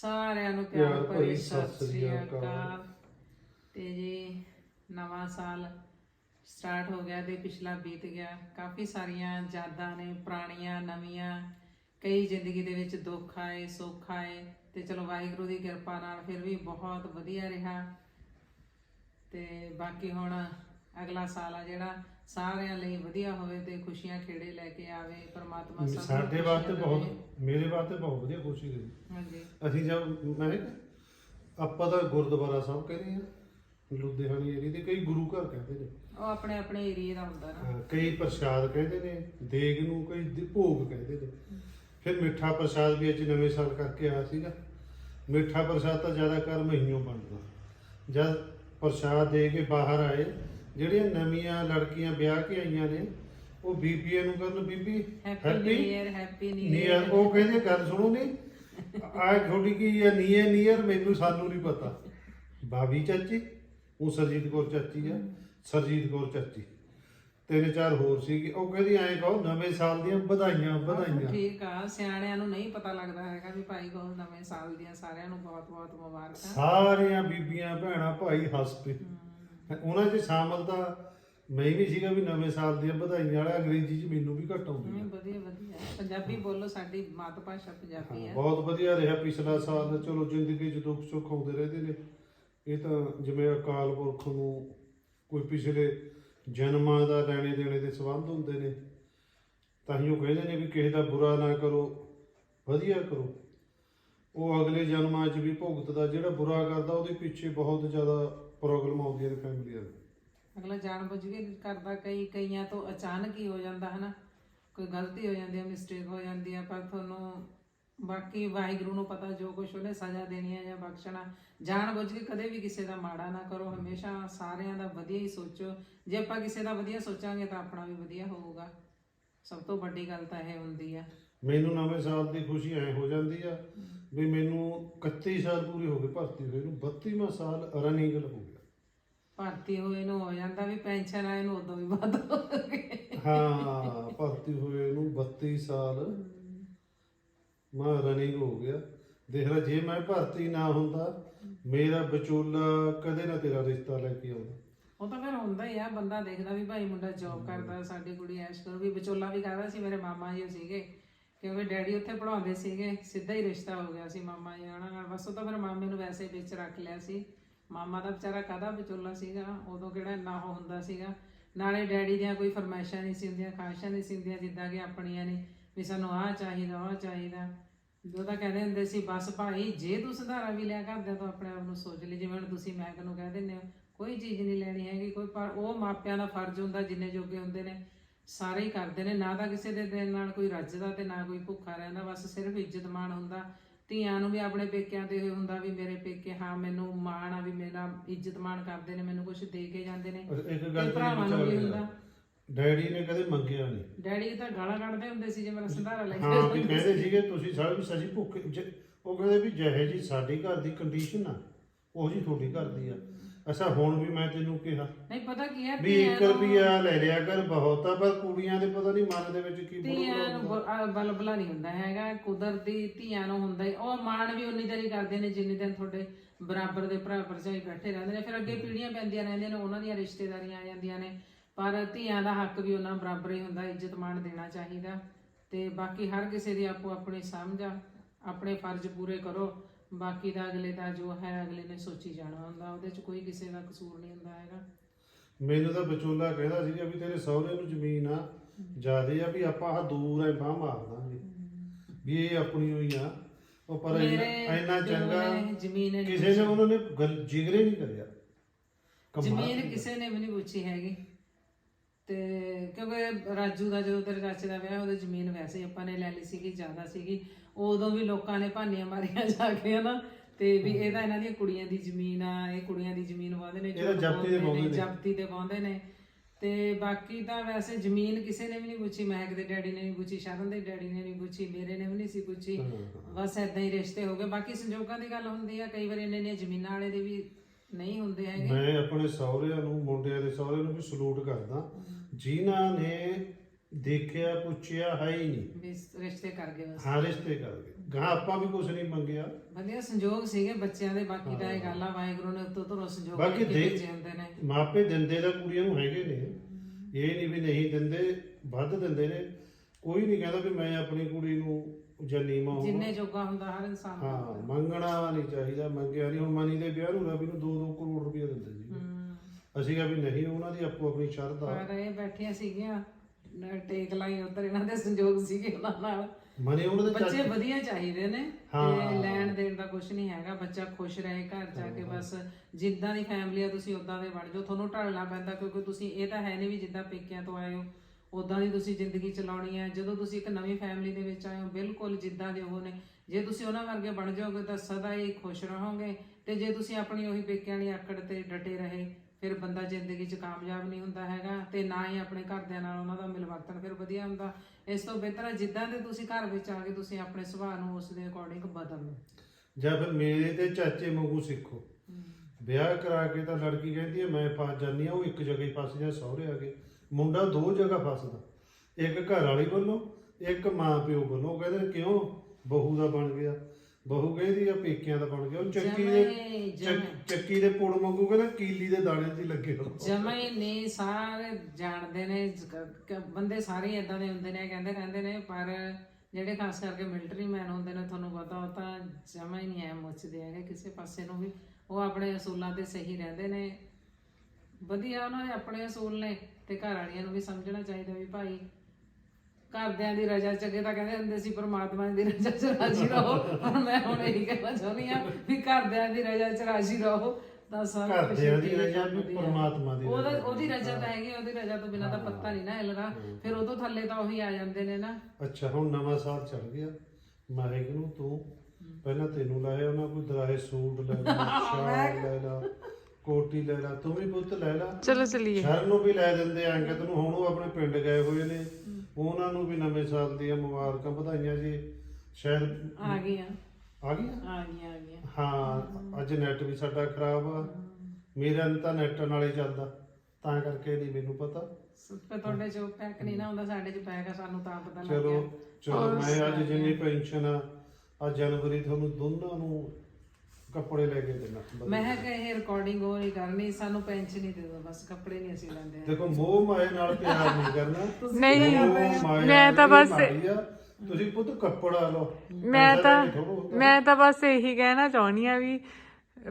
ਸਾਰਿਆਂ ਨੂੰ ਪਿਆਰ ਭਰੀ ਸਤਿ ਸ੍ਰੀ ਅਕਾਲ। ਤੇ ਜੀ ਨਵਾਂ ਸਾਲ ਸਟਾਰਟ ਹੋ ਗਿਆ ਤੇ ਪਿਛਲਾ ਬੀਤ ਗਿਆ। ਕਾਫੀ ਸਾਰੀਆਂ ਯਾਦਾਂ ਨੇ ਪੁਰਾਣੀਆਂ ਨਵੀਆਂ। ਕਈ ਜ਼ਿੰਦਗੀ ਦੇ ਵਿੱਚ ਦੁੱਖ ਆਏ ਸੁੱਖ ਆਏ। ਤੇ ਚਲੋ ਵਾਹਿਗੁਰੂ ਦੀ ਕਿਰਪਾ ਨਾਲ ਫਿਰ ਵੀ ਬਹੁਤ ਵਧੀਆ ਰਿਹਾ। ਤੇ ਬਾਕੀ ਹੁਣ ਅਗਲਾ ਸਾਲ ਆ ਜਿਹੜਾ ਸਾਰਿਆਂ ਲਈ ਵਧੀਆ ਹੋਵੇ ਤੇ ਖੁਸ਼ੀਆਂ ਖੇੜੇ ਲੈ ਕੇ ਆਵੇ ਪਰਮਾਤਮਾ ਸਭ ਨੂੰ ਸਾਡੇ ਖੁਸ਼ੀਆਂ ਵਾਸਤੇ ਦੇਵੇ। ਬਹੁਤ ਮੇਰੇ ਵਾਸਤੇ ਬਹੁਤ ਵਧੀਆ ਖੁਸ਼ੀ ਗਈ ਹਾਂਜੀ। ਅਸੀਂ ਜਦ ਮੈਂ ਆਪਾਂ ਤਾਂ ਗੁਰਦੁਆਰਾ ਸਾਹਿਬ ਕਹਿੰਦੇ ਆ ਲੁਧਿਆਣੇ ਏਰੀਏ ਦੇ ਕਈ ਗੁਰੂ ਘਰ ਕਹਿੰਦੇ ਨੇ। ਉਹ ਆਪਣੇ ਆਪਣੇ ਏਰੀਏ ਦਾ ਹੁੰਦਾ ਨਾ। ਅਹ ਕਈ ਪ੍ਰਸ਼ਾਦ ਕਹਿੰਦੇ ਨੇ ਦੇਗ ਨੂੰ ਕਈ ਦੇ- ਭੋਗ ਕਹਿੰਦੇ ਨੇ। ਫਿਰ ਮਿੱਠਾ ਪ੍ਰਸ਼ਾਦ ਵੀ ਅੱਜ ਨਵੇਂ ਸਾਲ ਕਰਕੇ ਆਇਆ ਸੀਗਾ। ਮਿੱਠਾ ਪ੍ਰਸ਼ਾਦ ਤਾਂ ਜ਼ਿਆਦਾ ਕਰ ਮਹੀਨੋਂ ਬਣਦਾ। ਜਦ ਪ੍ਰਸ਼ਾਦ ਦੇ ਕੇ ਬਾਹਰ ਆਏ ਜਿਹੜੀਆਂ ਨਵੀਆਂ ਲੜਕੀਆਂ ਵਿਆਹ ਕੇ ਆਈਆਂ ਨੇ ਉਹ ਬੀਬੀਆਂ ਨੂੰ ਕਰਨ ਬੀਬੀ happy new year happy new year ਉਹ ਕਹਿੰਦੇ ਗੱਲ ਸੁਣੋ ਨਹੀਂ ਆ ਤੁਹਾਡੀ ਕੀ ਆ ਨੀਅਰ ਨੀਅਰ ਮੈਨੂੰ ਸਾਨੂੰ ਨਹੀਂ ਪਤਾ। ਬਾਬੀ ਚਾਚੀ ਉਹ ਸਰਜੀਤ ਕੌਰ ਚਾਚੀ ਆ ਸਰਜੀਤ ਕੌਰ ਚਾਚੀ। ਤਿੰਨ ਚਾਰ ਹੋਰ ਸੀਗੇ। ਉਹ ਕਹਿੰਦੀ ਐਂ ਕਹੋ ਨਵੇਂ ਸਾਲ ਦੀਆਂ ਵਧਾਈਆਂ ਵਧਾਈਆਂ। ਠੀਕ ਆ ਸਿਆਣਿਆਂ ਨੂੰ ਨਹੀਂ ਪਤਾ ਲੱਗਦਾ ਹੈਗਾ ਵੀ ਭਾਈ ਕੋਲ ਨਵੇਂ ਸਾਲ ਦੀਆਂ ਸਾਰਿਆਂ ਨੂੰ ਬਹੁਤ ਬਹੁਤ ਮੁਬਾਰਕਾਂ। ਸਾਰੀਆਂ ਬੀਬੀਆਂ ਭੈਣਾਂ ਭਾਈ ਹੱਸ ਪਏ। ਉਹਨਾਂ 'ਚ ਸ਼ਾਮਲ ਤਾਂ ਮੈਂ ਵੀ ਸੀਗਾ ਵੀ ਨਵੇਂ ਸਾਲ ਦੀਆਂ ਵਧਾਈਆਂ ਵਾਲਾ ਅੰਗਰੇਜ਼ੀ 'ਚ ਮੈਨੂੰ ਵੀ ਘੱਟ ਆਉਂਦੀ ਹਮ, ਆ ਵਧੀਆ ਵਧੀਆ। ਪੰਜਾਬੀ ਬੋਲੋ ਸਾਡੀ ਮਾਤ ਭਾਸ਼ਾ ਪੰਜਾਬੀ ਆ ਬਹੁਤ ਵਧੀਆ ਰਿਹਾ ਪਿਛਲਾ ਸਾਲ ਚਲੋ ਜ਼ਿੰਦਗੀ 'ਚ ਦੁੱਖ ਸੁੱਖ ਆਉਂਦੇ ਰਹਿੰਦੇ ਨੇ। ਇਹ ਤਾਂ ਜਿਵੇਂ ਅਕਾਲ ਪੁਰਖ ਨੂੰ ਕੋਈ ਪਿਛਲੇ ਜਨਮਾਂ ਦਾ ਲੈਣੇ ਦੇਣੇ ਦੇ ਸੰਬੰਧ ਹੁੰਦੇ ਨੇ ਤਾਂ ਹੀ ਉਹ ਕਹਿੰਦੇ ਨੇ ਵੀ ਕਿਸੇ ਦਾ ਬੁਰਾ ਨਾ ਕਰੋ ਵਧੀਆ ਕਰੋ। ਉਹ ਅਗਲੇ ਜਨਮਾਂ 'ਚ ਵੀ ਭੁਗਤਦਾ ਜਿਹੜਾ ਬੁਰਾ ਕਰਦਾ ਉਹਦੇ ਪਿੱਛੇ ਬਹੁਤ ਜ਼ਿਆਦਾ ਪ੍ਰੋਬਲਮ ਆਉਂਦੀਆਂ ਨੇ ਫੈਮਲੀਆਂ ਨੂੰ ਅਗਲਾ ਜਾਣ ਬੁੱਝ ਕੇ ਕਰਦਾ ਕਈ, ਕਈਆਂ ਤੋਂ ਅਚਾਨਕ ਹੀ ਹੋ ਜਾਂਦਾ, ਹਨਾ? ਕੋਈ ਗਲਤੀ ਹੋ ਜਾਂਦੀ ਹੈ ਮਿਸਟੇਕ ਹੋ ਜਾਂਦੀ ਹੈ, ਪਰ ਤੁਹਾਨੂੰ ਬਾਕੀ ਵਾਹਿਗੁਰੂ ਨੂੰ ਪਤਾ ਜੋ ਕੁਛ ਉਹਨੇ ਸਜ਼ਾ ਦੇਣੀ ਹੈ ਜਾਂ ਬਖਸ਼ਣਾ। ਜਾਣ ਬੁੱਝ ਕੇ ਕਦੇ ਵੀ ਕਿਸੇ ਦਾ ਮਾੜਾ ਨਾ ਕਰੋ, ਹਮੇਸ਼ਾ ਸਾਰਿਆਂ ਦਾ ਵਧੀਆ ਹੀ ਸੋਚੋ। ਜੇ ਆਪਾਂ ਕਿਸੇ ਦਾ ਵਧੀਆ ਸੋਚਾਂਗੇ ਤਾਂ ਆਪਣਾ ਵੀ ਵਧੀਆ ਹੋਊਗਾ। ਸਭ ਤੋਂ ਵੱਡੀ ਗੱਲ ਤਾਂ ਇਹ ਹੁੰਦੀ ਆ। ਮੈਨੂੰ ਨਵੇਂ ਸਾਲ ਦੀ ਖੁਸ਼ੀ ਐ ਹੋ ਜਾਂਦੀ ਆ ਵੀ ਮੈਨੂੰ 31 ਸਾਲ ਪੂਰੇ ਹੋ ਗਏ ਭਰਤੀ ਹੋਏ ਨੂੰ 32ਵਾਂ ਸਾਲ ਰਨਿੰਗ ਹੋ ਗਿਆ। ਭਰਤੀ ਹੋਏ ਨੂੰ ਹੋ ਜਾਂਦਾ ਵੀ ਪੈਨਸ਼ਨ ਆਏ ਨੂੰ ਉਦੋਂ ਵੀ ਵੱਧ ਹੋ ਗਏ। ਹਾਂ ਭਰਤੀ ਹੋਏ ਨੂੰ 32 ਸਾਲ ਮੈਂ ਰਨਿੰਗ ਹੋ ਗਿਆ। ਦੇਖ ਲੈ ਜੇ ਮੈਂ ਭਰਤੀ ਨਾ ਹੁੰਦਾ ਮੇਰਾ ਵਿਚੋਲਾ ਕਦੇ ਨਾ ਤੇਰਾ ਰਿਸ਼ਤਾ ਲੈ ਕੇ ਆਉਂਦਾ। ਉਹ ਤਾਂ ਫਿਰ ਹੁੰਦਾ ਹੀ ਆ ਬੰਦਾ ਦੇਖਦਾ ਵੀ ਭਾਈ ਮੁੰਡਾ ਜੌਬ ਕਰਦਾ ਸਾਡੀ ਕੁੜੀ ਐਸ਼ ਕਰੂ ਵੀ ਵਿਚੋਲਾ ਵੀ ਕਰਦਾ ਸੀ ਮੇਰੇ ਮਾਮਾ ਜੀ ਸੀਗੇ। ਕਿਉਂਕਿ ਡੈਡੀ ਉੱਥੇ ਪੜਾਉਂਦੇ ਸੀਗੇ, ਸਿੱਧਾ ਹੀ ਰਿਸ਼ਤਾ ਹੋ ਗਿਆ ਸੀ ਮਾਮਾ ਜੀ ਉਹਨਾਂ ਨਾਲ। ਬਸ ਉਹ ਤਾਂ ਫਿਰ ਮਾਮੇ ਨੂੰ ਵੈਸੇ ਵਿੱਚ ਰੱਖ ਲਿਆ ਸੀ। ਮਾਮਾ ਦਾ ਵਿਚਾਰਾ ਕਾਹਦਾ ਵਿਚੋਲਾ ਸੀਗਾ, ਉਦੋਂ ਕਿਹੜਾ ਇੰਨਾ ਉਹ ਹੁੰਦਾ ਸੀਗਾ। ਨਾਲੇ ਡੈਡੀ ਦੀਆਂ ਕੋਈ ਫਰਮਾਇਸ਼ਾਂ ਨਹੀਂ ਸੀ ਹੁੰਦੀਆਂ, ਖਾਹਿਸ਼ਾਂ ਨਹੀਂ ਸੀ ਹੁੰਦੀਆਂ, ਜਿੱਦਾਂ ਕਿ ਆਪਣੀਆਂ ਨੇ, ਵੀ ਸਾਨੂੰ ਆਹ ਚਾਹੀਦਾ ਆਹ ਚਾਹੀਦਾ। ਜੋ ਤਾਂ ਕਹਿੰਦੇ ਹੁੰਦੇ ਸੀ, ਬਸ ਭਾਈ, ਜੇ ਤੂੰ ਸੁਧਾਰਾ ਵੀ ਲਿਆ ਕਰਦਾ ਤਾਂ, ਆਪਣੇ ਆਪ ਨੂੰ ਸੋਚ ਲਈ, ਜਿਵੇਂ ਹੁਣ ਤੁਸੀਂ ਮੈਂ ਨੂੰ ਕਹਿ ਦਿੰਦੇ ਹੋ। ਕੋਈ ਚੀਜ਼ ਨਹੀਂ ਲੈਣੀ ਹੈਗੀ, ਕੋਈ ਪਰ ਉਹ ਮਾਪਿਆਂ ਦਾ ਫਰਜ਼ ਹੁੰਦਾ, ਜਿੰਨੇ ਜੋਗੇ ਹੁੰਦੇ ਨੇ। ਸਾਰੇ ਹੀ ਕਰਦੇ ਨੇ ਨਾ ਤਾਂ ਕਿਸੇ ਦੇ ਦਿਲ ਨਾਲ ਕੋਈ ਰੱਜਦਾ ਤੇ ਨਾ ਕੋਈ ਭੁੱਖਾ ਰਹਿੰਦਾ ਬਸ ਸਿਰਫ ਇੱਜ਼ਤ ਮਾਣ ਹੁੰਦਾ। ਧੀਆਂ ਨੂੰ ਵੀ ਆਪਣੇ ਪੇਕਿਆਂ ਤੇ ਇਹ ਹੁੰਦਾ ਵੀ ਮੇਰੇ ਪੇਕੇ ਹਾਂ ਮੈਨੂੰ ਮਾਣ ਆ ਵੀ ਮੇਰਾ ਇੱਜ਼ਤ ਮਾਣ ਕਰਦੇ ਨੇ ਮੈਨੂੰ ਕੁਝ ਦੇ ਕੇ ਜਾਂਦੇ ਨੇ। ਇੱਕ ਤੇ ਗੱਲ ਭਰਾਵਾਂ ਨੂੰ ਵੀ ਹੁੰਦਾ। ਡੈਡੀ ਨੇ ਕਦੇ ਮੰਗਿਆ ਨਹੀਂ। ਡੈਡੀ ਤਾਂ ਗਾਲਾਂ ਕੱਢਦੇ ਹੁੰਦੇ ਸੀ ਜੇ ਮੇਰਾ ਸੰਧਾਰਾ ਲੈ ਕੇ ਹਾਂ ਵੀ ਕਹਿੰਦੇ ਸੀਗੇ ਤੁਸੀਂ ਸਾਰੇ ਵੀ ਸਜੀ ਭੁੱਖੇ ਜ- ਉਹ ਕਹਿੰਦੇ ਵੀ ਜਿਹੇ ਜੀ ਸਾਡੀ ਘਰ ਦੀ ਕੰਡੀਸ਼ਨ ਆ ਉਹ ਜੀ ਤੁਹਾਡੀ ਘਰ ਦੀ ਆ। ਅੱਛਾ ਹੁਣ ਵੀ ਮੈਂ ਤੈਨੂੰ ਕਿਹਾ ਨਹੀਂ ਪਤਾ ਕੀ ਹੈ ਵੀ 1 ਰੁਪਿਆ ਲੈ ਲਿਆ ਕਰ ਬਹੁਤ ਆ ਪਰ ਕੁੜੀਆਂ ਦੇ ਪਤਾ ਨਹੀਂ ਮਨ ਦੇ ਵਿੱਚ ਕੀ ਧੀਆਂ ਬੁਲਬੁਲ ਨੂੰ ਬ- ਅਹ ਬਲਬਲਾ ਨਹੀਂ ਹੁੰਦਾ ਹੈਗਾ ਕੁਦਰਤੀ ਧੀਆਂ ਨੂੰ ਹੁੰਦਾ ਹੀ ਉਹ ਮਾਣ ਵੀ ਉਨੀ ਦੇਰ ਹੀ ਕਰਦੇ ਨੇ ਜਿੰਨੀ ਦਿਨ ਤੁਹਾਡੇ ਬਰਾਬਰ ਦੇ ਭਰਾ ਭਰਜਾਈ ਬੈਠੇ ਰਹਿੰਦੇ ਨੇ ਫਿਰ ਅੱਗੇ ਪੀੜ੍ਹੀਆਂ ਪੈਂਦੀਆਂ ਰਹਿੰਦੀਆਂ ਨੇ ਉਹਨਾਂ ਦੀਆਂ ਰਿਸ਼ਤੇਦਾਰੀਆਂ ਆ ਜਾਂਦੀਆਂ ਨੇ ਪਰ ਧੀਆਂ ਦਾ ਹੱਕ ਵੀ ਉਹਨਾਂ ਬਰਾਬਰ ਹੀ ਹੁੰਦਾ ਇੱਜ਼ਤ ਮਾਣ ਦੇਣਾ ਚਾਹੀਦਾ ਤੇ ਬਾਕੀ ਹਰ ਕਿਸੇ ਦੀ ਆਪੋ ਆਪਣੀ ਸਮਝ ਆ ਆਪਣੇ ਫਰਜ਼ ਪੂਰੇ ਕਰੋ ਬਾਕੀ ਦਾ ਅਗਲੇ ਦਾ ਜੋ ਹੈ ਅਗਲੇ ਨੇ ਸੋਚੀ ਜਾਣਾ ਹੁੰਦਾ ਉਹਦੇ 'ਚ ਕੋਈ ਕਿਸੇ ਦਾ ਕਸੂਰ ਨਹੀਂ ਹੁੰਦਾ ਹੈਗਾ। ਮੈਨੂੰ ਤਾਂ ਵਿਚੋਲਾ ਕਹਿੰਦਾ ਸੀਗਾ ਵੀ ਤੇਰੇ ਸਹੁਰੇ ਨੂੰ ਜ਼ਮੀਨ ਆ ਜਿਆਦੇ ਆ ਵੀ ਆਪਾਂ ਆ ਦੂਰ ਐ ਬਾਹ ਮਾਰ ਦਾਂਗੇ। ਵੀ ਇਹ ਆਪਣੀ ਹੋਈ ਆ ਉਹ ਪਰ ਇੰਨਾ ਮੇਰੇ ਇੰਨਾ ਪਿਓ ਚੰਗਾ ਨੇ ਜ਼ਮੀਨ ਨਹੀਂ ਕਿਸੇ ਨੇ ਉਹਨਾਂ ਨੇ ਗੱਲ ਜਿਗਰੇ ਨਹੀਂ ਕਰਿਆ। ਕਮਾਲ ਜ਼ਮੀਨ ਕਿਸੇ ਨੇ ਵੀ ਨਹੀਂ ਪੁੱਛੀ ਹੈਗੀ। ਤੇ ਕਿਉਂਕਿ ਰਾਜੂ ਦਾ ਜਦੋਂ ਤੇਰੇ ਚਾਚੇ ਦਾ ਵਿਆਹ ਉਹਦੀ ਜ਼ਮੀਨ ਵੈਸੇ ਹੀ ਆਪਾਂ ਨੇ ਲੈ ਲਈ ਸੀਗੀ ਜ਼ਿਆਦਾ ਸੀਗੀ। ਉਦੋਂ ਵੀ ਲੋਕਾਂ ਨੇ ਭਾਨੀਆਂ ਮਾਰੀਆਂ ਜਾ ਕੇ ਹਨਾ। ਤੇ ਵੀ ਇਹ ਤਾਂ ਇਹਨਾਂ ਦੀਆਂ ਕੁੜੀਆਂ ਦੀ ਜ਼ਮੀਨ ਆ ਇਹ ਕੁੜੀਆਂ ਦੀ ਜ਼ਮੀਨ ਵਾਹਦੇ ਨੇ ਇਹ ਤਾਂ ਜ਼ਬਤੀ ਦੇ ਬੋਲਦੇ ਪਾਉਂਦੇ ਨੇ। ਜ਼ਬਤੀ ਤੇ ਪਾਉਂਦੇ ਨੇ। ਤੇ ਬਾਕੀ ਤਾਂ ਵੈਸੇ ਜ਼ਮੀਨ ਕਿਸੇ ਨੇ ਵੀ ਨਹੀਂ ਪੁੱਛੀ ਮਹਿਕ ਦੇ ਡੈਡੀ ਨੇ ਨਹੀਂ ਪੁੱਛੀ ਸ਼ਰਨ ਦੇ ਡੈਡੀ ਨੇ ਨਹੀਂ ਪੁੱਛੀ ਮੇਰੇ ਨੇ ਵੀ ਨਹੀਂ ਸੀ ਪੁੱਛੀ। ਬਸ ਐਦਾਂ ਹੀ ਰਿਸ਼ਤੇ ਹੋ ਗਏ। ਬਾਕੀ ਸੰਜੋਗਾਂ ਦੀ ਗੱਲ ਹੁੰਦੀ ਆ ਕਈ ਵਾਰ ਇੰਨੇ ਨੇ ਜ਼ਮੀਨਾਂ ਵਾਲੇ ਦੇ ਵੀ ਨਹੀਂ ਹੁੰਦੇ ਹੈਗੇ। ਮੈਂ ਆਪਣੇ ਸਹੁਰਿਆਂ ਨੂੰ ਮੁੰਡਿਆਂ ਦੇ ਸਹੁਰਿਆਂ ਨੂੰ ਵੀ ਸਲੂਟ ਕਰਦਾ। ਜਿਨ੍ਹਾਂ ਨੇ ਦੇਖਿਆ ਪੁੱਛਿਆ ਹੈ ਹੀ ਨਹੀਂ। ਵੀ ਰਿਸ਼ਤੇ ਕਰ ਗਏ ਬਸ। ਹਾਂ ਰਿਸ਼ਤੇ ਕਰ ਗਏ। ਗਾਂ ਆਪਾਂ ਵੀ ਕੁਝ ਨਹੀਂ ਮੰਗਿਆ। ਵਧੀਆ ਸੰਜੋਗ ਸੀਗੇ ਬੱਚਿਆਂ ਦੇ ਬਾਕੀ ਤਾਂ ਇਹ ਗੱਲ ਵਾਹਿਗੁਰੂ ਨੇ ਉੱਤੋਂ ਤੋਂ ਸੰਜੋਗ ਬਾਕੀ ਦੇ- ਭੇਜੇ ਹੁੰਦੇ ਨੇ। ਮਾਪੇ ਦਿੰਦੇ ਤਾਂ ਕੁੜੀਆਂ ਨੂੰ ਹੈਗੇ ਨੇ। ਇਹ ਨਹੀਂ ਵੀ ਨਹੀਂ ਦਿੰਦੇ ਵੱਧ ਦਿੰਦੇ ਨੇ। ਕੋਈ ਨਹੀਂ ਕਹਿੰਦਾ ਵੀ ਮੈਂ ਆਪਣੀ ਕੁੜੀ ਨੂੰ ਜਾਂ ਨੀਵਾਂ ਹੋਵਾਂ। ਜਿੰਨੇ ਜੋਗਾ ਹੁੰਦਾ ਹਰ ਇਨਸਾਨ। ਹਾਂ ਮੰਗਣਾ ਨਹੀਂ ਚਾਹੀਦਾ ਮੰਗਿਆ ਨਹੀਂ। ਹੁਣ ਮਨੀ ਦੇ ਵਿਆਹ ਨੂੰ ਰਵੀ ਨੂੰ 2-2 ਕਰੋੜ ਰੁਪਏ ਦਿੰਦੇ ਸੀ ਅਸੀਂ ਕਿਹਾ ਵੀ ਨਹੀਂ ਉਹਨਾਂ ਦੀ ਆਪੋ ਆਪਣੀ ਸ਼ਰਧਾ। ਪਰ ਇਹ ਬੈਠੀਆਂ ਸੀਗੀਆਂ ਨ- ਟੇਕ ਲਾਈ ਉੱਧਰ ਇਹਨਾਂ ਦੇ ਸੰਜੋਗ ਸੀਗੇ ਉਹਨਾਂ ਨਾਲ। ਮਨੀ ਉਹਨਾਂ ਦੇ ਬੱਚੇ ਚਾਚੇ ਵਧੀਆ ਚਾਹੀਦੇ ਨੇ ਹਾਂ। ਤੇ ਲੈਣ ਦੇਣ ਦਾ ਕੁਝ ਨਹੀਂ ਹੈਗਾ ਬੱਚਾ ਖੁਸ਼ ਰਹੇ ਘਰ ਜਾ ਕੇ ਬਸ। ਜਿੱਦਾਂ ਦੀ ਫੈਮਿਲੀ ਆ ਤੁਸੀਂ ਉਦਾਂ ਦੇ ਬਣ ਜਾਓ। ਤੁਹਾਨੂੰ ਢਲਣਾ ਪੈਂਦਾ ਕਿਉਂਕਿ ਤੁਸੀਂ ਇਹ ਤਾਂ ਹੈ ਨਹੀਂ ਵੀ ਜਿੱਦਾਂ ਪੇਕਿਆਂ ਤੋਂ ਆਏ ਹੋ ਉਦਾਂ ਦੀ ਤੁਸੀਂ ਜ਼ਿੰਦਗੀ ਚਲਾਉਣੀ ਹੈ। ਜਦੋਂ ਤੁਸੀਂ ਇੱਕ ਨਵੀਂ ਫੈਮਿਲੀ ਦੇ ਵਿੱਚ ਆਏ ਹੋ ਬਿਲਕੁਲ ਜਿੱਦਾਂ ਦੇ ਉਹ ਨੇ। ਜੇ ਤੁਸੀਂ ਉਹਨਾਂ ਵਰਗੇ ਬਣ ਜਾਓਗੇ ਤਾਂ ਸਦਾ ਹੀ ਖੁਸ਼ ਰਹੋਗੇ ਤੇ ਜੇ ਤੁਸੀਂ ਆਪਣੀ ਉਹੀ ਪੇਕਿਆਂ ਦੀ ਆਕੜ ਤੇ ਡਟੇ ਰਹੇ ਫਿਰ ਬੰਦਾ ਜ਼ਿੰਦਗੀ 'ਚ ਕਾਮਯਾਬ ਨਹੀਂ ਹੁੰਦਾ ਹੈਗਾ ਤੇ ਨਾ ਹੀ ਆਪਣੇ ਘਰਦਿਆਂ ਨਾਲ ਉਹਨਾਂ ਦਾ ਮਿਲਵਰਤਨ ਫਿਰ ਵਧੀਆ ਹੁੰਦਾ। ਇਸ ਤੋਂ ਬਿਹਤਰ ਹੈ ਜਿੱਦਾਂ ਦੇ ਤੁਸੀਂ ਘਰ ਵਿੱਚ ਆ ਕੇ ਤੁਸੀਂ ਆਪਣੇ ਸੁਭਾਅ ਨੂੰ ਉਸ ਦੇ ਅਕੋਰਡਿੰਗ ਬਦਲ। ਲਓ ਜਾਂ ਫਿਰ ਮੇਰੇ ਤੇ ਚਾਚੇ ਵਾਂਗੂ ਸਿੱਖੋ। ਵਿਆਹ ਕਰਾ ਕੇ ਤਾਂ ਲੜਕੀ ਕਹਿੰਦੀ ਹੈ ਮੈਂ ਫਸ ਜਾਂਦੀ ਆ ਉਹ ਇੱਕ ਜਗ੍ਹਾ ਹੀ ਫਸ ਜਾ ਸਹੁਰੇ ਆ ਕੇ ਮੁੰਡਾ ਦੋ ਜਗ੍ਹਾ ਫਸਦਾ। ਇੱਕ ਘਰ ਵਾਲੀ ਵੱਲੋਂ ਇੱਕ ਮਾਂ ਪਿਓ ਵੱਲੋਂ ਕਹਿੰਦੇ ਕਿਉਂ? ਬਹੂ ਦਾ ਬਣ ਗਿਆ। ਬਹੂ ਕਹਿੰਦੀ ਆ ਪੇਕਿਆਂ ਦਾ ਬਣ ਗਿਆ। ਉਹ ਚੱਕੀ ਦੇ ਜਮੇ ਚੱਕ- ਜਮੇ ਚੱਕੀ ਦੇ ਪੁੜ ਵਾਂਗੂ ਕਹਿੰਦਾ ਕੀਲੀ ਦੇ ਦਾਣੇ 'ਚ ਹੀ ਲੱਗੇ ਰਹੋ। ਜਮੇ ਨੇ ਸਾਰੇ ਜਾਣਦੇ ਨੇ ਕ- ਬੰਦੇ ਸਾਰੇ ਇਦਾਂ ਦੇ ਹੁੰਦੇ ਨੇ ਕਹਿੰਦੇ ਰਹਿੰਦੇ ਨੇ ਪਰ ਜਿਹੜੇ ਖਾਸ ਕਰਕੇ ਮਿਲਟਰੀ ਮੈਨ ਹੁੰਦੇ ਨੇ ਤੁਹਾਨੂੰ ਪਤਾ ਉਹ ਤਾਂ ਜਮਾ ਹੀ ਨਹੀਂ ਐ ਮੁੱਚਦੇ ਹੈਗੇ ਕਿਸੇ ਪਾਸੇ ਨੂੰ ਵੀ। ਉਹ ਆਪਣੇ ਅਸੂਲਾਂ ਤੇ ਸਹੀ ਰਹਿੰਦੇ ਨੇ। ਵਧੀਆ ਉਹਨਾਂ ਦੇ ਆਪਣੇ ਅਸੂਲ ਨੇ ਤੇ ਘਰ ਵਾਲੀਆਂ ਨੂੰ ਵੀ ਸਮਝਣਾ ਚਾਹੀਦਾ ਵੀ ਭਾਈ ਘਰਦਿਆਂ ਦੀ ਰਜ਼ਾ ਚ ਅੱਗੇ ਤਾਂ ਕਹਿੰਦੇ ਹੁੰਦੇ ਸੀ ਪਰਮਾਤਮਾ ਦੀ ਰਜ਼ਾ ਚ ਰਾਜੀ ਰਹੋ। ਪਰ ਮੈਂ ਹੁਣ ਇਹੀ ਕਹਿਣਾ ਚਾਹੁੰਦੀ ਆ ਵੀ ਘਰਦਿਆਂ ਦੀ ਰਜ਼ਾ ਚ ਰਾਜੀ ਰਹੋ ਤਾਂ ਕੁਝ ਘਰਦਿਆਂ ਦੀ ਰਜ਼ਾ ਵਧੀਆ। ਪਰਮਾਤਮਾ ਦੀ ਉਹਦਾ ਰਜ਼ਾ। ਉਹਦੀ ਰਜ਼ਾ ਤਾਂ ਹੈਗੀ ਉਹਦੀ ਰਜ਼ਾ ਤੋਂ ਬਿਨਾਂ ਤਾਂ ਪੱਤਾ ਨਹੀਂ ਨਾ ਹਿੱਲਦਾ। ਫਿਰ ਤੋਂ ਥੱਲੇ ਤਾਂ ਉਹੀ ਆ ਜਾਂਦੇ ਨੇ ਨਾ। ਅੱਛਾ ਹੁਣ ਨਵਾਂ ਸਾਲ ਚੜ ਗਿਆ। ਮਾਹਿਕ ਨੂੰ ਤੂੰ ਪਹਿਲਾਂ ਤੈਨੂੰ ਲਾਇਆ ਉਹਨਾਂ ਕੋਈ ਦਰਾਏ ਸੂਟ ਲੈ ਲਾ ਸ਼ਾਲ ਲੈ ਲਾ ਕੋਟੀ ਲੈ ਲਾ ਤੂੰ ਵੀ ਪੁੱਤ ਲੈ ਲਾ। ਚਲੋ ਚਲੀਏ। ਸ਼ਰਨ ਨੂੰ ਵੀ ਲੈ ਦਿੰਦੇ ਆ ਅੰਗਦ ਨੂੰ। ਹੁਣ ਉਹ ਆਪਣੇ ਪਿੰਡ ਗਏ ਹੋਏ ਨੇ। ਉਹਨਾਂ ਨੂੰ ਵੀ ਨਵੇਂ ਸਾਲ ਦੀਆਂ ਮੁਬਾਰਕਾਂ ਵਧਾਈਆਂ ਜੀ। ਸ਼ਾਇਦ ਆ ਗਈਆਂ। ਆ ਗਈਆਂ? ਆ ਗਈਆਂ ਆ ਗਈਆਂ। ਹਾਂ ਅੱਜ ਨੈਟ ਵੀ ਸਾਡਾ ਖਰਾਬ ਆ। ਮੇਰਾ ਤਾਂ ਨੈਟ ਨਾਲ ਹੀ ਚੱਲਦਾ। ਤਾਂ ਕਰਕੇ ਨਹੀਂ ਮੈਨੂੰ ਪਤਾ। ਸੁੱਪੇ ਤੁਹਾਡੇ ਚ ਪੈਕ ਨਹੀਂ ਨਾ ਹੁੰਦਾ ਸਾਡੇ ਚ ਪੈਕ ਆ ਸਾਨੂੰ ਤਾਂ ਪਤਾ ਲੱਗ ਗਿਆ। ਚਲੋ ਚਲੋ ਮੈਂ ਅੱਜ ਜਿੰਨੀ ਪੈਨਸ਼ਨ ਆ ਆ ਜਨਵਰੀ ਤੁਹਾਨੂੰ ਦੋਨਾਂ ਨੂੰ ਕੱਪੜੇ ਲੈ ਕੇ ਦੇਣਾ ਮੈਂ ਕਿਹਾ ਇਹ ਰਿਕਾਰਡਿੰਗ ਉਹ ਨਹੀਂ ਕਰਨੀ ਸਾਨੂੰ ਪੈਨਸ਼ਨ ਹੀ ਦੇ ਦਿਓ ਬਸ ਕੱਪੜੇ ਨਹੀਂ ਅਸੀਂ ਲੈਂਦੇ। ਦੇਖੋ ਮੋਹ ਮਾਏ ਨਾਲ ਪਿਆਰ ਨਹੀਂ ਕਰਨਾ। ਨਹੀਂ ਮੋਹ ਮਾਇਆ ਮੈਂ ਤਾਂ ਬਸ- ਆ, ਤੁਸੀਂ ਪੁੱਤ ਕੱਪੜਾ ਲਓ। ਮੈਂ ਪੈਸਾ ਤਾਂ ਲੈ ਕੇ ਥੋੜ੍ਹਾ ਹੁੰਦਾ। ਮੈਂ ਤਾਂ ਬਸ ਇਹੀ ਕਹਿਣਾ ਚਾਹੁੰਦੀ ਆ ਵੀ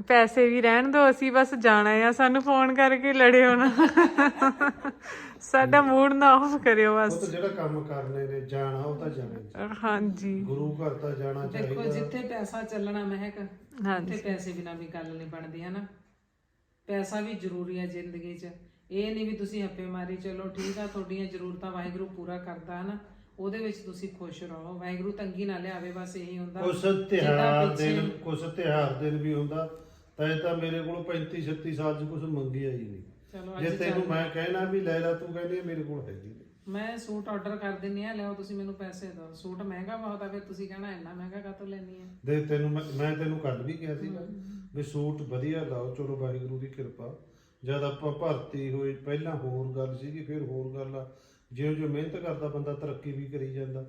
ਪੈਸੇ ਵੀ ਰਹਿਣ ਦਿਓ ਅਸੀਂ ਬਸ ਜਾਣਾ ਆ ਸਾਨੂੰ ਫੋਨ ਕਰਕੇ ਲੜਿਓ ਨਾ। ਸਾਡਾ ਮੂਡ ਨਾ ਆਫ ਕਰਿਓ ਉਹ ਬਸ ਜਿਹੜਾ ਕੰਮ ਕਰਨੇ ਨੇ ਜਾਣਾ ਉਹ ਤਾਂ ਜਾਣਾ ਹੀ। ਹਾਂਜੀ। ਗੁਰੂ ਘਰ ਤਾਂ ਜਾਣਾ ਦੇਖੋ ਚਾਹੀਦਾ। ਜਿੱਥੇ ਪੈਸਾ ਚੱਲਣਾ ਮਹਿਕ ਹਾਂਜੀ। ਉੱਥੇ ਪੈਸੇ ਬਿਨਾਂ ਵੀ ਗੱਲ ਨਹੀਂ ਬਣਦੀ ਹੈ ਨਾ ਪੈਸਾ ਵੀ ਜ਼ਰੂਰੀ ਹੈ ਜ਼ਿੰਦਗੀ 'ਚ। ਇਹ ਨਹੀਂ ਵੀ ਤੁਸੀਂ ਹੱਪੇ ਮਾਰੀ ਚਲੋ ਠੀਕ ਆ ਤੁਹਾਡੀਆਂ ਜ਼ਰੂਰਤਾਂ ਵਾਹਿਗੁਰੂ ਪੂਰਾ ਕਰਦਾ ਹੈ ਨਾ ਉਹਦੇ ਵਿੱਚ ਤੁਸੀਂ ਖੁਸ਼ ਰਹੋ। ਵਾਹਿਗੁਰੂ ਤੰਗੀ ਨਾ ਲਿਆਵੇ ਬਸ ਇਹੀ ਹੁੰਦਾ। ਕੁਛ ਜਿੱਦਾਂ ਤਿਹਾਰ ਪਿੱਛੇ- ਦਿਨ ਕੁਛ ਤਿਹਾਰ ਦਿਨ ਵੀ ਹੁੰਦਾ। ਤਾਂ ਇਹ ਤਾਂ ਮੇਰੇ ਕੋਲ 35 36 ਸਾਲ ਚ ਕੁਝ ਮੰਗਿਆ ਹੀ ਨਹੀਂ। ਚਲੋ ਜੇ ਤੈਨੂੰ ਚੱਲ ਮੈਂ ਕਹਿਣਾ ਵੀ ਲੈ ਲੈ ਤੂੰ ਕਹਿੰਦੀ ਮੇਰੇ ਕੋਲ ਹੈਗੀ ਨਹੀਂ। ਮੈਂ ਸੂਟ ਆਰਡਰ ਕਰ ਦਿੰਨੀ ਆ ਲਿਆਓ ਤੁਸੀਂ ਮੈਨੂੰ ਪੈਸੇ ਦਿਓ ਸੂਟ ਮਹਿੰਗਾ ਬਹੁਤ ਆ ਫਿਰ ਤੁਸੀਂ ਕਹਿਣਾ ਇੰਨਾ ਮਹਿੰਗਾ ਕਾਹਤੋਂ ਲੈਣੀ ਆ ਦੇ ਤੈਨੂੰ ਮੈਂ ਮੈਂ ਤੈਨੂੰ ਕੱਲ ਵੀ ਕਿਹਾ ਸੀਗਾ ਵੀ ਸੂਟ ਵਧੀਆ ਲਾਓ ਚਲੋ ਵਾਹਿਗੁਰੂ ਦੀ ਕਿਰਪਾ। ਜਦ ਆਪਾਂ ਭਰਤੀ ਹੋਏ ਪਹਿਲਾਂ ਹੋਰ ਗੱਲ ਸੀਗੀ ਫਿਰ ਹੋਰ ਗੱਲ ਆ। ਜਿਉਂ ਜਿਉਂ ਮਿਹਨਤ ਕਰਦਾ ਬੰਦਾ ਤਰੱਕੀ ਵੀ ਕਰੀ ਜਾਂਦਾ।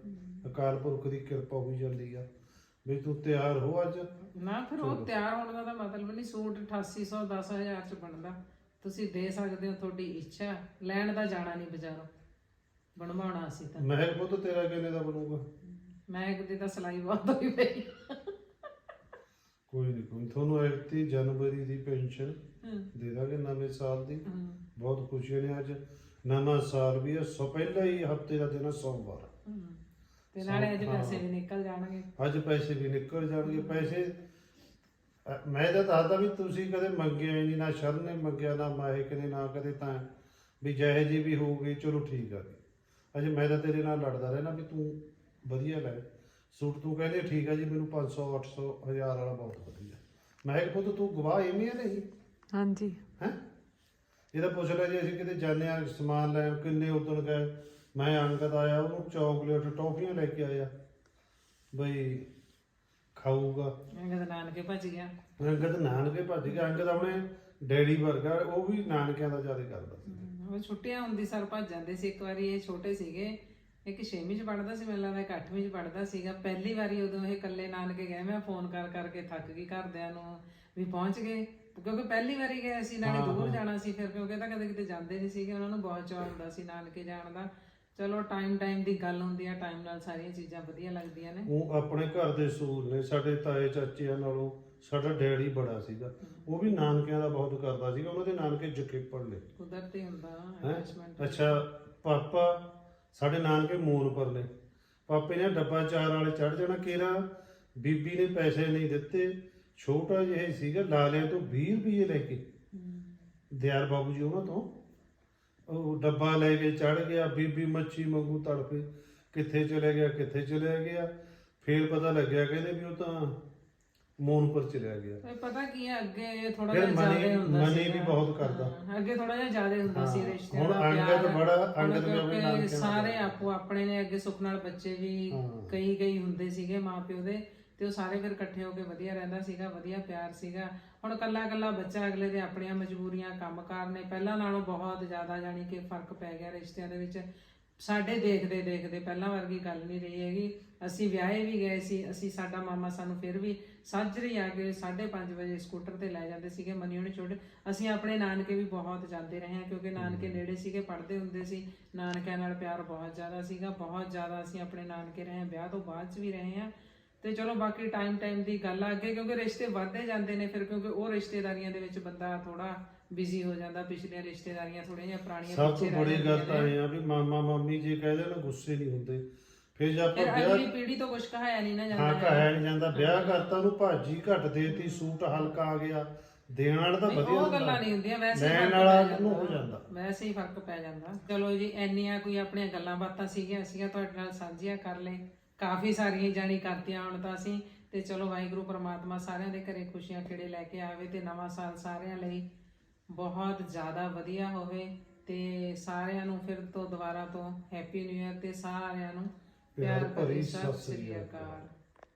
ਅਕਾਲ ਪੁਰਖ ਦੀ ਕਿਰਪਾ ਹੋਈ ਜਾਂਦੀ ਆ। ਵੀ ਤੂੰ ਤਿਆਰ ਹੋ ਅੱਜ। ਨਾ ਫਿਰ ਉਹ ਤਿਆਰ ਹੋਣ ਦਾ ਤਾਂ ਮਤਲਬ ਨਹੀਂ ਸੂਟ 8800 10000 ਚ ਬਣਦਾ। ਤੁਸੀਂ ਦੇ ਸਕਦੇ ਹੋ ਤੁਹਾਡੀ ਇੱਛਾ ਲੈਣ ਦਾ ਜਾਣਾ ਨਹੀਂ ਬਾਜ਼ਾਰੋਂ। ਬਣਵਾਉਣਾ ਅਸੀਂ ਤਾਂ। ਮਹਿਕ ਪੁੱਤ ਤੇਰਾ ਕਿੰਨੇ ਦਾ ਬਣੂਗਾ? ਮੈਂ ਇੱਕ ਦੀ ਤਾਂ ਸਲਾਈ ਬਹੁਤ ਹੋਈ ਪਈ। ਕੋਈ ਨਹੀਂ ਕੋਈ। ਤੁਹਾਨੂੰ 31 ਜਨਵਰੀ ਦੀ ਪੈਨਸ਼ਨ ਦੇ ਦਾਂਗੇ ਨਵੇਂ ਸਾਲ ਦੀ। ਬਹੁਤ ਖੁਸ਼ੀ ਨੇ ਅੱਜ। ਨਵਾਂ ਸਾਲ ਵੀ ਹੈ ਸੋ ਪਹਿਲਾ ਹੀ ਹਫ਼ਤੇ ਦਾ ਦਿਨ ਹੈ ਸੋਮਵਾਰ। ਤੇ ਨਾਲੇ ਅੱਜ ਪੈਸੇ ਵੀ ਨਿਕਲ ਜਾਣਗੇ। ਅੱਜ ਪੈਸੇ ਵੀ ਨਿਕਲ ਜਾਣਗੇ। ਪੈਸੇ ਅ, ਮੈਂ ਤਾਂ ਦੱਸਦਾ ਵੀ ਤੁਸੀਂ ਕਦੇ ਮੰਗਿਆ ਹੀ ਨਹੀਂ ਨਾ ਸ਼ਰਨ ਨੇ ਮੰਗਿਆ ਨਾ ਮਾਹਿਕ ਨੇ ਨਾ ਕਦੇ ਤਾਂ। ਵੀ ਜਿਹੇ ਜੀ ਵੀ ਹੋਊਗੀ ਚਲੋ ਠੀਕ ਆ। ਜੀ ਅਜੇ ਮੈਂ ਤਾਂ ਤੇਰੇ ਨਾਲ ਲੜਦਾ ਰਹਿਣਾ ਵੀ ਤੂੰ ਵਧੀਆ ਲੈ। ਸੂਟ ਤੂੰ ਕਹਿੰਦੇ ਠੀਕ ਆ ਜੀ ਮੈਨੂੰ 500 800 1000 ਵਾਲਾ ਬਹੁਤ ਵਧੀਆ। ਮੈਂ ਕਿਹਾ ਪੁੱਤ ਤੂੰ ਗਵਾਹ ਐਵੇਂ ਆ ਨਹੀਂ? ਹਾਂਜੀ। ਹੈ? ਇਹਦਾ ਪੁੱਛ ਲੈ ਜੀ ਅਸੀਂ ਕਿਤੇ ਜਾਂਦੇ ਆ ਸਮਾਨ ਲੈਣ ਕਿੰਨੇ ਉਦਣ ਗਏ। ਮੈਂ ਅੰਗਦ ਆਇਆ ਉਹਨੂੰ ਚਾਕਲੇਟ ਟੌਫੀਆਂ ਲੈ ਕੇ ਆਇਆ। ਬਈ ਖਾਊਗਾ। ਅੰਗਦ ਨਾਨਕੇ ਭੱਜ ਗਿਆ। ਅੰਗਦ ਨਾਨਕੇ ਭੱਜ ਗਿਆ। ਅੰਗਦ ਆਪਣੇ ਡੈਡੀ ਵਰਗਾ ਉਹ ਵੀ ਨਾਨਕਿਆਂ ਦਾ ਜ਼ਿਆਦਾ ਕਰਦਾ ਸੀ। ਉਹ ਛੁੱਟੀਆਂ ਹੁੰਦੀ ਸਰ ਭੱਜ ਜਾਂਦੇ ਸੀ। ਇੱਕ ਵਾਰੀ ਇਹ ਛੋਟੇ ਸੀਗੇ। ਇੱਕ ਛੇਵੀਂ ਚ ਪੜਦਾ ਸੀ ਮੈਨੂੰ ਲੱਗਦਾ ਇੱਕ ਅੱਠਵੀਂ ਚ ਪੜਦਾ ਸੀਗਾ। ਪਹਿਲੀ ਵਾਰੀ ਉਦੋਂ ਇਹ ਇਕੱਲੇ ਨਾਨਕੇ ਗਏ। ਮੈਂ ਫੋਨ ਕਰ ਕਰਕੇ ਥੱਕ ਗਈ ਘਰਦਿਆਂ ਨੂੰ ਵੀ ਪਹੁੰਚ ਗਏ। ਕਿਉਂਕਿ ਪਹਿਲੀ ਵਾਰੀ ਗਏ ਸੀ ਨਾਲੇ ਦੂਰ ਜਾਣਾ ਸੀ ਫਿਰ ਕਿਉਂਕਿ ਤਾਂ ਕਦੇ ਕਿਤੇ ਜਾਂਦੇ ਨਹੀਂ ਸੀਗੇ। ਉਹਨਾਂ ਨੂੰ ਬਹੁਤ ਚਾਅ ਹੁੰਦਾ ਸੀ ਨਾਨਕੇ ਜਾਣ ਦਾ। ਚਲੋ ਟਾਈਮ ਟਾਈਮ ਦੀ ਗੱਲ ਹੁੰਦੀ ਆ ਟਾਈਮ ਨਾਲ ਸਾਰੀਆਂ ਚੀਜ਼ਾਂ ਵਧੀਆ ਲੱਗਦੀਆਂ ਨੇ। ਉਹ ਆਪਣੇ ਘਰ ਦੇ ਸੂਲ ਨੇ ਸਾਡੇ ਤਾਏ ਚਾਚਿਆਂ ਨਾਲੋਂ ਸਾਡਾ ਡੈਡੀ ਬੜਾ ਸੀਗਾ। ਉਹ ਵੀ ਨਾਨਕਿਆਂ ਦਾ ਬਹੁਤ ਕਰਦਾ ਸੀਗਾ ਉਹਨਾਂ ਦੇ ਨਾਨਕੇ ਜਕੇਪੜ ਨੇ ਕੁਦਰਤੀ ਹੁੰਦਾ? ਅਟੈਚਮੈਂਟ ਅੱਛਾ ਪਾਪਾ ਸਾਡੇ ਨਾਨਕੇ ਮੂਨਪੁਰ ਨੇ ਪਾਪੇ ਨੇ ਡੱਬਾ ਚਾਰ ਵਾਲੇ ਚੜ ਜਾਣਾ ਕੇਰਾ ਬੀਬੀ ਨੇ ਪੈਸੇ ਨਹੀਂ ਦਿੱਤੇ ਛੋਟਾ ਜਿਹਾ ਸੀਗਾ ਲਾਲਿਆਂ ਤੋਂ 20 ਰੁਪਏ ਲੈ ਕੇ। ਦਿਆਰ ਬਾਬੂ ਜੀ ਉਹਨਾਂ ਤੋਂ ਉਹ ਡੱਬਾ ਲੈ ਕੇ ਚੜ ਗਿਆ ਬੀਬੀ ਮੱਛੀ ਮੰਗੂ ਤੜਪੇ ਕਿੱਥੇ ਚਲੇ ਗਿਆ ਕਿੱਥੇ ਚਲੇ ਗਿਆ ਫੇਰ ਪਤਾ ਲੱਗਿਆ ਕਹਿੰਦੇ ਵੀ ਉਹ ਤਾਂ ਮੂਨਪੁਰ ਚਲਿਆ ਗਿਆ ਇਹ ਪਤਾ ਕੀ ਹੈ ਅੱਗੇ ਥੋੜਾ ਫਿਰ ਜਿਹਾ ਮਨੀ- ਜ਼ਿਆਦਾ ਹੁੰਦਾ ਮਨੀ ਸੀਗਾ। ਵੀ ਬਹੁਤ ਕਰਦਾ। ਅੱਗੇ ਥੋੜਾ ਜਿਹਾ ਜ਼ਿਆਦਾ ਹੁੰਦਾ ਸੀ ਹਾਂ, ਰਿਸ਼ਤਿਆਂ ਹੁਣ ਦਾ ਅੰਗਦ ਪਿਆਰ। ਬੜਾ- ਅੰਗਦ ਵੀ ਆਪਣੇ ਦਾ ਸਾਰੇ ਆਪੋ ਆਪਣੇ ਨੇ ਅੱਗੇ ਸੁੱਖ ਨਾਲ ਬੱਚੇ ਵੀ ਹਾਂ। ਕਈ ਕਈ ਹੁੰਦੇ ਸੀਗੇ ਮਾਪਿਓ ਦੇ ਤੇ ਉਹ ਸਾਰੇ ਫਿਰ ਇਕੱਠੇ ਹੋ ਕੇ ਵਧੀਆ ਰਹਿੰਦਾ ਸੀਗਾ ਵਧੀਆ ਪਿਆਰ ਸੀਗਾ। ਹੁਣ ਕੱਲਾ ਕੱਲਾ ਬੱਚਾ ਅਗਲੇ ਦੇ ਆਪਣੀਆਂ ਮਜਬੂਰੀਆਂ ਕੰਮਕਾਰ ਨੇ ਪਹਿਲਾਂ ਨਾਲੋਂ ਬਹੁਤ ਜ਼ਿਆਦਾ ਜਾਣੀ ਕਿ ਫ਼ਰਕ ਪੈ ਗਿਆ ਰਿਸ਼ਤਿਆਂ ਦੇ ਵਿੱਚ। ਸਾਡੇ ਦੇਖਦੇ ਦੇਖਦੇ ਪਹਿਲਾਂ ਵਰਗੀ ਗੱਲ ਨਹੀਂ ਰਹੀ ਹੈਗੀ। ਅਸੀਂ ਵਿਆਹੇ ਵੀ ਗਏ ਸੀ ਅਸੀਂ ਸਾਡਾ ਮਾਮਾ ਸਾਨੂੰ ਫਿਰ ਵੀ ਸਾਜਰੀ ਆ ਕੇ 5:30 ਵਜੇ ਸਕੂਟਰ ਤੇ ਲੈ ਜਾਂਦੇ ਸੀਗੇ ਮਨੀ ਉਹਨੇ ਛੋੜ। ਅਸੀਂ ਆਪਣੇ ਨਾਨਕੇ ਵੀ ਬਹੁਤ ਜਾਂਦੇ ਰਹੇ ਹਾਂ ਕਿਉਂਕਿ ਨਾਨਕੇ ਨੇੜੇ ਸੀਗੇ ਪੜ੍ਹਦੇ ਹੁੰਦੇ ਸੀ। ਨਾਨਕਿਆਂ ਨਾਲ ਪਿਆਰ ਬਹੁਤ ਜ਼ਿਆਦਾ ਸੀਗਾ ਬਹੁਤ ਜ਼ਿਆਦਾ ਅਸੀਂ ਆਪਣੇ ਨਾਨਕੇ ਰਹੇ ਵਿਆਹ ਤੋਂ ਬਾਅਦ ਚ ਵੀ ਰਹੇ ਹਾਂ। ਤੇ ਚਲੋ ਬਾਕੀ ਟਾਈਮ ਟਾਈਮ ਦੀ ਗੱਲ ਆ ਅੱਗੇ ਕਿਉਂਕਿ ਰਿਸ਼ਤੇ ਵੱਧਦੇ ਜਾਂਦੇ ਨੇ ਫਿਰ ਕਿਉਂਕਿ ਉਹ ਰਿਸ਼ਤੇਦਾਰੀਆਂ ਦੇ ਵਿੱਚ ਬੰਦਾ ਥੋੜਾ ਬਿਜ਼ੀ ਹੋ ਜਾਂਦਾ ਪਿਛਲੀਆਂ ਰਿਸ਼ਤੇਦਾਰੀਆਂ ਥੋੜੀਆਂ ਜਿਹੀਆਂ ਪੁਰਾਣੀਆਂ ਸਭ ਤੋਂ ਬੜੀ ਗੱਲ ਤਾਂ ਨੇ। ਇਹ ਆ ਵੀ ਮਾਮਾ ਮਾਮੀ ਜੇ ਕਹਦੇ ਨਾ ਗੁੱਸੇ ਨਹੀਂ ਹੁੰਦੇ ਫਿਰ ਜੇ ਆਪਾਂ ਵਿਆਹ ਅਗਲੀ ਪੀੜ੍ਹੀ ਤੋਂ ਕੁਝ ਕਹਾਇਆ ਨਹੀਂ ਨਾ ਜਾਂਦਾ ਹਾਂ। ਕਹਾਇਆ ਨਹੀਂ ਜਾਂਦਾ ਵਿਆਹ ਕਰਤਾ ਉਹਨੂੰ ਭਾਜੀ ਘੱਟ ਦੇਤੀ ਸੂਟ ਹਲਕਾ ਆ ਗਿਆ ਦੇਣ ਵਾਲਾ ਤਾਂ ਵਧੀਆ ਉਹ। ਗੱਲਾਂ ਨਹੀਂ ਹੁੰਦੀਆਂ ਵੈਸੇ ਲੈਣ ਵਾਲਾ ਉਹਨੂੰ ਹੋ ਜਾਂਦਾ। ਵੈਸੇ ਹੀ ਫ਼ਰਕ ਪੈ ਜਾਂਦਾ ਚਲੋ ਜੀ ਇੰਨੀਆਂ ਕੋਈ ਆਪਣੀਆਂ ਗੱਲਾਂ ਬਾਤਾਂ ਸੀਗੀਆਂ ਅਸੀਂ ਤੁਹਾਡੇ ਨਾਲ ਸਾਂਝੀਆਂ ਕਰ ਲਏ ਕਾਫੀ ਸਾਰੀਆਂ ਜਾਣੀ ਕਰਤੀਆਂ ਹੁਣ ਤਾਂ ਅਸੀਂ। ਤੇ ਚਲੋ ਵਾਹਿਗੁਰੂ ਪ੍ਰਮਾਤਮਾ ਸਾਰਿਆਂ ਦੇ ਘਰੇ ਖੁਸ਼ੀਆਂ ਖੇੜੇ ਲੈ ਕੇ ਆਵੇ ਤੇ ਨਵਾਂ ਸਾਲ ਸਾਰਿਆਂ ਲਈ ਬਹੁਤ ਜ਼ਿਆਦਾ ਵਧੀਆ ਹੋਵੇ। ਤੇ ਸਾਰਿਆਂ ਨੂੰ ਫਿਰ ਤੋਂ ਦੁਬਾਰਾ ਤੋਂ ਹੈਪੀ ਨਿਊ ਇਅਰ ਤੇ ਸਾਰਿਆਂ ਨੂੰ ਪਿਆਰ ਭਰੀ ਸਤਿ ਸ੍ਰੀ ਅਕਾਲ।